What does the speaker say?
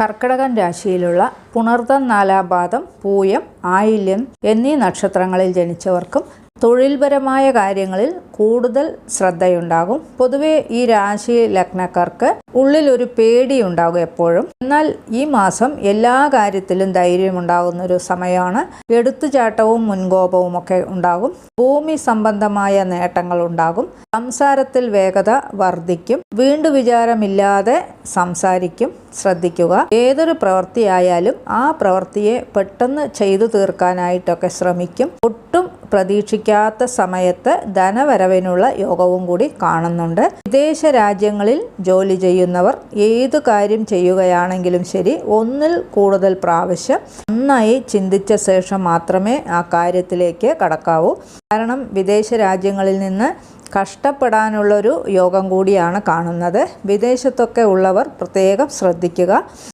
കർക്കിടകൻ രാശിയിലുള്ള പുണർതം നാലാപാദം പൂയം ആയില്യം എന്നീ നക്ഷത്രങ്ങളിൽ ജനിച്ചവർക്കും തൊഴിൽപരമായ കാര്യങ്ങളിൽ കൂടുതൽ ശ്രദ്ധയുണ്ടാകും. പൊതുവെ ഈ രാശി ലഗ്നക്കാർക്ക് ഉള്ളിൽ ഒരു പേടി ഉണ്ടാകും എപ്പോഴും. എന്നാൽ ഈ മാസം എല്ലാ കാര്യത്തിലും ധൈര്യമുണ്ടാകുന്ന ഒരു സമയമാണ്. എടുത്തുചാട്ടവും മുൻകോപവും ഒക്കെ ഉണ്ടാകും. ഭൂമി സംബന്ധമായ നേട്ടങ്ങൾ ഉണ്ടാകും. സംസാരത്തിൽ വേഗത വർദ്ധിക്കും. വീണ്ടു വിചാരമില്ലാതെ സംസാരിക്കും. ശ്രദ്ധിക്കുക. ഏതൊരു പ്രവൃത്തിയായാലും ആ പ്രവൃത്തിയെ പെട്ടെന്ന് ചെയ്തു തീർക്കാനായിട്ടൊക്കെ ശ്രമിക്കും. പ്രതീക്ഷിക്കാത്ത സമയത്ത് ധനവരവിനുള്ള യോഗവും കൂടി കാണുന്നുണ്ട്. വിദേശ രാജ്യങ്ങളിൽ ജോലി ചെയ്യുന്നവർ ഏതു കാര്യം ചെയ്യുകയാണെങ്കിലും ശരി ഒന്നിൽ കൂടുതൽ പ്രാവശ്യം നന്നായി ചിന്തിച്ച ശേഷം മാത്രമേ ആ കാര്യത്തിലേക്ക് കടക്കാവൂ. കാരണം വിദേശ രാജ്യങ്ങളിൽ നിന്ന് കഷ്ടപ്പെടാനുള്ളൊരു യോഗം കൂടിയാണ് കാണുന്നത്. വിദേശത്തൊക്കെ ഉള്ളവർ പ്രത്യേകം ശ്രദ്ധിക്കുക.